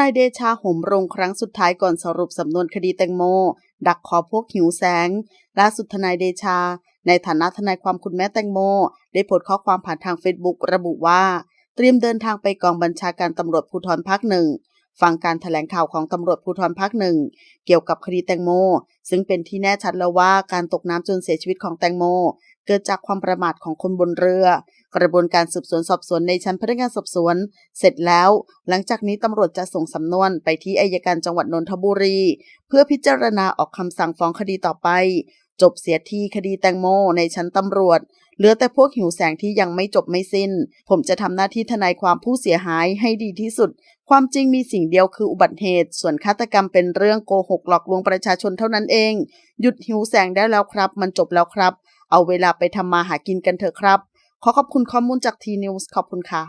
นายเดชาห่มโรงครั้งสุดท้ายก่อนสรุปสำนวนคดีแตงโม ดักคอพวกหิวแสงล่าสุดทนายเดชา ในฐานะทนายความคุณแม่แตงโม ได้โพสต์ข้อความผ่านทางเฟซบุ๊กระบุว่า เตรียมเดินทางไปกองบัญชาการตำรวจภูธรภาคหนึ่ง ฟังการถแถลงข่าวของตำรวจภูธรภาคหนึ่งเกี่ยวกับคดีแตงโม ซึ่งเป็นที่แน่ชัดแล้วว่าการตกน้ำจนเสียชีวิตของแตงโม เกิดจากความประมาทของคนบนเรือ กระบวนการสืบสวนสอบสวนในชั้นพนักงานสอบสวน เสร็จแล้ว หลังจากนี้ตำรวจจะส่งสำนวนไปที่อายการจังหวัดนนทบุรี เพื่อพิจารณาออกคำสั่งฟ้องคดีต่อไป จบเสียทีคดีแตงโมในชั้นตำรวจ เหลือแต่พวกหิวแสงที่ยังไม่จบไม่สิ้น ผมจะทำหน้าที่ทนายความผู้เสียหายให้ดีที่สุด ความจริงมีสิ่งเดียวคืออุบัติเหตุ ส่วนฆาตกรรมเป็นเรื่องโกหกหลอกลวงประชาชนเท่านั้นเอง หยุดหิวแสงได้แล้วครับ มันจบแล้วครับ เอาเวลาไปทำมาหากินกันเถอะครับ ขอขอบคุณข้อมูลจากทีนิวส์ขอบคุณค่ะ